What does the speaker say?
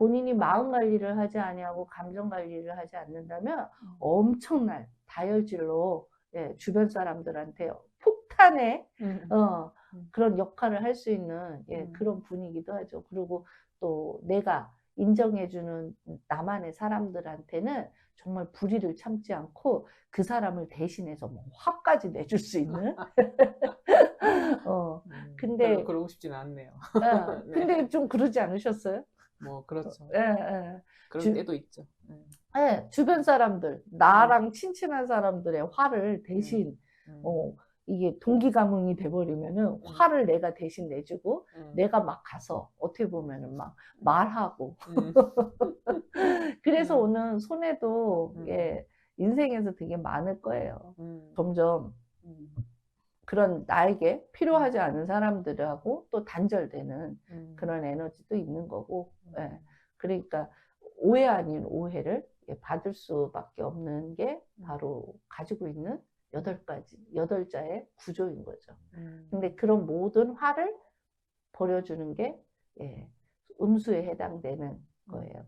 본인이 마음 관리를 하지 아니하고 감정 관리를 하지 않는다면 음. 엄청난 다혈질로 예, 주변 사람들한테 폭탄의 음. 어, 음. 그런 역할을 할 수 있는 예, 음. 그런 분이기도 하죠. 그리고 또 내가 인정해주는 나만의 사람들한테는 정말 불의를 참지 않고 그 사람을 대신해서 뭐 화까지 내줄 수 있는. 어, 음, 근데- 그러고 싶지는 않네요. 예, 네. 근데 좀 그러지 않으셨어요? 뭐 그렇죠. 예, 예. 그런 주- 때도 있죠. 음. 예, 주변 사람들, 나랑 친친한 사람들의 화를 대신, 음. 어, 이게 동기 감흥이 돼버리면은 화를 내가 대신 내주고 음. 내가 막 가서 어떻게 보면은 막 말하고 음. 그래서 음. 오는 손해도 음. 예, 인생에서 되게 많을 거예요. 음. 점점 음. 그런 나에게 필요하지 않은 사람들하고 또 단절되는 음. 그런 에너지도 있는 거고, 음. 예. 그러니까 오해 아닌 오해를 예, 받을 수밖에 없는 게 바로 가지고 있는 여덟 가지, 여덟 자의 구조인 거죠. 음. 근데 그런 모든 화를 버려주는 게 예, 음수에 해당되는 거예요.